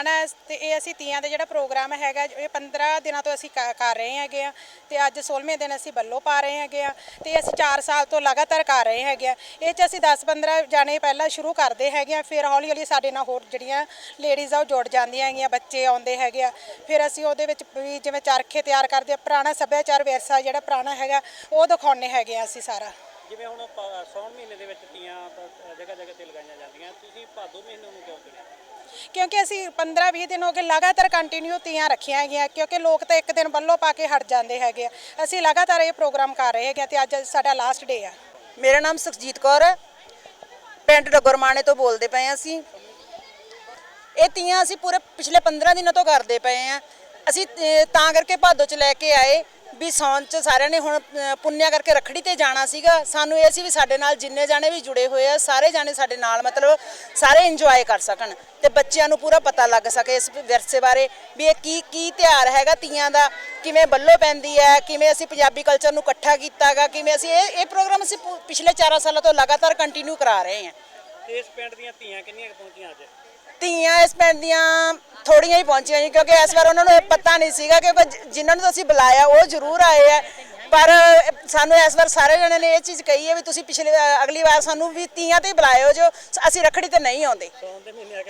ਇਹ ਅਸੀਂ ਤੀਆਂ ਦਾ ਜਿਹੜਾ ਪ੍ਰੋਗਰਾਮ ਹੈਗਾ, ਇਹ 15 ਦਿਨਾਂ ਤੋਂ ਅਸੀਂ ਕ- ਕਰ ਰਹੇ ਹੈਗੇ ਆ ਤੇ ਅੱਜ 16ਵੇਂ ਦਿਨ ਅਸੀਂ ਬੱਲੋ ਪਾ ਰਹੇ ਹੈਗੇ ਆ ਤੇ ਅਸੀਂ 4 ਸਾਲ ਤੋਂ ਲਗਾਤਾਰ ਕਰ ਰਹੇ ਹੈਗੇ ਆ ਇਹ ਚ ਅਸੀਂ 10-15 ਜਾਣੇ ਪਹਿਲਾਂ ਸ਼ੁਰੂ ਕਰਦੇ ਹੈਗੇ ਆ ਫਿਰ ਹੌਲੀ ਹੌਲੀ ਸਾਡੇ ਨਾਲ ਹੋਰ ਜਿਹੜੀਆਂ ਲੇਡੀਜ਼ ਆ ਉਹ ਜੁੜ ਜਾਂਦੀਆਂ ਹੈਗੀਆਂ, ਬੱਚੇ ਆਉਂਦੇ ਹੈਗੇ ਆ। ਫਿਰ ਅਸੀਂ ਉਹਦੇ ਵਿੱਚ ਵੀ ਜਿਵੇਂ ਚਰਖੇ ਤਿਆਰ ਕਰਦੇ ਆ, ਪੁਰਾਣਾ ਸੱਭਿਆਚਾਰ ਵਿਰਸਾ ਜਿਹੜਾ ਪੁਰਾਣਾ ਹੈਗਾ, ਉਹ ਦਿਖਾਉਂਦੇ ਹੈਗੇ ਆ ਅਸੀਂ ਸਾਰਾ। ਜਿਵੇਂ ਹੁਣ ਪ- ਸਾਉਣ ਮਹੀਨੇ ਦੇ ਵਿੱਚ ਤੀਆਂ ਜਗ੍ਹਾ ਜਗ੍ਹਾ ਤੇ ਲਗਾਈਆਂ ਜਾਂਦੀਆਂ, ਤੁਸੀਂ ਭਾਦੋ ਮਹੀਨੇ ਨੂੰ ਕਿਉਂ ਚੁਣਿਆ? ਕਿਉਂਕਿ ਅਸੀਂ 15-20 ਦਿਨ ਹੋ ਗਏ ਲਗਾਤਾਰ ਕੰਟੀਨਿਊ ਤੀਆਂ ਰੱਖੀਆਂ ਹੈਗੀਆਂ ਕਿਉਂਕਿ ਲੋਕ ਤਾਂ ਇੱਕ ਦਿਨ ਬੱਲੋ ਪਾ ਕੇ ਹਟ ਜਾਂਦੇ ਹੈਗੇ ਆ। ਅਸੀਂ ਲਗਾਤਾਰ ਇਹ ਪ੍ਰੋਗਰਾਮ ਕਰ ਰਹੇ ਹੈਗੇ ਆ ਤੇ ਅੱਜ ਸਾਡਾ ਲਾਸਟ ਡੇ ਆ। ਮੇਰਾ ਨਾਮ ਸੁਖਜੀਤ ਕੌਰ ਹੈ। ਪਿੰਡ ਡਗਰਮਾਣੇ ਤੋਂ ਬੋਲਦੇ ਪਏ ਹਾਂ ਅਸੀਂ। ਇਹ ਤੀਆਂ ਅਸੀਂ ਪੂਰੇ ਪਿਛਲੇ 15 ਦਿਨਾਂ ਤੋਂ ਕਰਦੇ ਪਏ ਆ ਅਸੀਂ ਅਹ, ਤਾਂ ਕਰਕੇ ਭਾਦੋ ਚ ਲੈ ਕੇ ਆਏ। ਵੀ ਸੌਣ ਚ ਸਾਰਿਆਂ ਨੇ ਹੁਣ ਅਹ, ਪੁੰਨਿਆ ਕਰਕੇ ਰੱਖੜੀ ਤੇ ਜਾਣਾ ਸੀਗਾ। ਸਾਨੂੰ ਇਹ ਸੀ ਵੀ ਸਾਡੇ ਨਾਲ ਜਿੰਨੇ ਜਾਣੇ ਵੀ ਜੁੜੇ ਹੋਏ ਆ ਸਾਰੇ ਜਾਣੇ ਸਾਡੇ ਨਾਲ ਮਤਲਬ ਸਾਰੇ ਇੰਜੋਏ ਕਰ ਸਕਣ ਤੇ ਬੱਚਿਆਂ ਨੂੰ ਪੂਰਾ ਪਤਾ ਲੱਗ ਸਕੇ ਇਸ ਵਿਰਸੇ ਬਾਰੇ ਵੀ ਇਹ ਕੀ ਕੀ ਤਿਉਹਾਰ ਹੈਗਾ ਤੀਆਂ ਦਾ ਕਿਵੇਂ ਬੱਲੋ ਪੈਂਦੀ ਹੈ ਕਿਵੇਂ ਅਸੀਂ ਪੰਜਾਬੀ ਕਲਚਰ ਨੂੰ ਇਕੱਠਾ ਕੀਤਾਗਾ ਕਿਵੇਂ ਅਸੀਂ ਇਹ ਇਹ ਪ੍ਰੋਗਰਾਮ ਅਸੀਂ ਪੁ ਪਿਛਲੇ 4 ਸਾਲਾਂ ਤੋਂ ਲਗਾਤਾਰ ਕੰਟੀਨਿਊ ਕਰਾ ਰਹੇ ਹਾਂ। ਤੇ ਇਸ ਪਿੰਡ ਦੀਆਂ ਤੀਆਂ ਕਿੰਨੀਆਂ ਕੁ ਪਹੁੰਚੀਆਂ ਅੱਜ? ਧੀਆਂ ਇਸ ਪਿੰਡ ਦੀਆਂ ਥੋੜੀਆਂ ਹੀ ਪਹੁੰਚੀਆਂ ਜੀ, ਕਿਉਂਕਿ ਇਸ ਵਾਰ ਉਹਨਾਂ ਨੂੰ ਇਹ ਪਤਾ ਨਹੀਂ ਸੀਗਾ ਕਿ ਜ- ਜਿਨ੍ਹਾਂ ਨੂੰ ਅਸੀਂ ਬੁਲਾਇਆ, ਉਹ ਜ਼ਰੂਰ ਆਏ ਆ। ਪਰ ਸਾਨੂੰ ਇਸ ਵਾਰ ਸਾਰੇ ਜਣਿਆਂ ਨੇ ਇਹ ਚੀਜ਼ ਕਹੀ ਹੈ ਵੀ ਤੁਸੀਂ ਪਿਛਲੇ ਅਗਲੀ ਵਾਰ ਸਾਨੂੰ ਵੀ ਤੀਆਂ ਤੇ ਹੀ ਬੁਲਾਇਓ ਜੋ ਅਸੀਂ ਰੱਖੜੀ ਤੇ ਨਹੀਂ ਆਉਂਦੇ।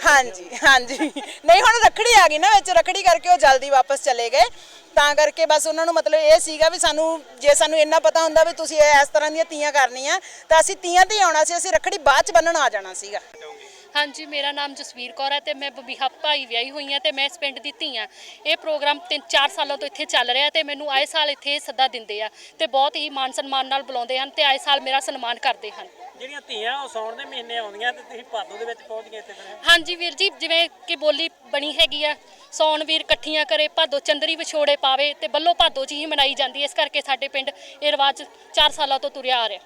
ਹਾਂਜੀ ਹਾਂਜੀ। ਨਹੀਂ, ਹੁਣ ਰੱਖੜੀ ਆ ਗਈ ਨਾ ਵਿੱਚ, ਰੱਖੜੀ ਕਰਕੇ ਉਹ ਜਲਦੀ ਵਾਪਸ ਚਲੇ ਗਏ। ਤਾਂ ਕਰਕੇ ਬਸ ਉਹਨਾਂ ਨੂੰ ਮਤਲਬ ਇਹ ਸੀਗਾ ਵੀ ਸਾਨੂੰ, ਜੇ ਸਾਨੂੰ ਇੰਨਾ ਪਤਾ ਹੁੰਦਾ ਵੀ ਤੁਸੀਂ ਇਸ ਤਰ੍ਹਾਂ ਦੀਆਂ ਤੀਆਂ ਕਰਨੀਆਂ, ਤਾਂ ਅਸੀਂ ਤੀਆਂ ਤੇ ਹੀ ਆਉਣਾ ਸੀ, ਅਸੀਂ ਰੱਖੜੀ ਬਾਅਦ ਚ ਬੰਨਣ ਆ ਜਾਣਾ ਸੀਗਾ। ਹਾਂਜੀ ਮੇਰਾ ਨਾਮ ਜਸਵੀਰ ਕੌਰ ਹੈ ਤੇ ਮੈਂ ਬਬੀਹਾ ਭਾਈ ਵਿਆਹੀ ਹੋਈ ਹਾਂ ਤੇ ਮੈਂ ਇਸ ਪਿੰਡ ਦੀ ਧੀ ਹਾਂ। ਇਹ ਪ੍ਰੋਗਰਾਮ 3-4 ਸਾਲਾਂ ਤੋਂ ਇੱਥੇ ਚੱਲ ਰਿਹਾ ਤੇ ਮੈਨੂੰ ਆਏ ਸਾਲ ਇੱਥੇ ਸੱਦਾ ਦਿੰਦੇ ਆ ਤੇ ਬਹੁਤ ਹੀ ਮਾਨ ਸਨਮਾਨ ਨਾਲ ਬੁਲਾਉਂਦੇ ਹਨ ਤੇ ਆਏ ਸਾਲ ਮੇਰਾ ਸਨਮਾਨ ਕਰਦੇ ਹਨ। ਜਿਹੜੀਆਂ ਤੀਆਂ ਉਹ ਸਾਉਣ ਦੇ ਮਹੀਨੇ ਆਉਂਦੀਆਂ ਤੇ ਤੁਸੀਂ ਭਾਦੋ ਦੇ ਵਿੱਚ ਪਹੁੰਚ ਗਏ ਇੱਥੇ ਫਿਰ। ਹਾਂਜੀ ਵੀਰ ਜੀ ਜਿਵੇਂ ਕਿ ਬੋਲੀ ਬਣੀ ਹੈਗੀ ਆ ਸੌਣ ਵੀਰ ਇਕੱਠੀਆਂ ਕਰੇ ਭਾਦੋ ਚੰਦਰੀ ਵਿਛੋੜੇ ਪਾਵੇ ਤੇ ਬੱਲੋ ਭਾਦੋ ਚ ਹੀ ਮਨਾਈ ਜਾਂਦੀ ਹੈ। ਇਸ ਕਰਕੇ ਸਾਡੇ ਪਿੰਡ ਇਹ ਰਿਵਾਜ 4 ਸਾਲਾਂ ਤੋਂ ਤੁਰਿਆ ਆ ਰਿਹਾ।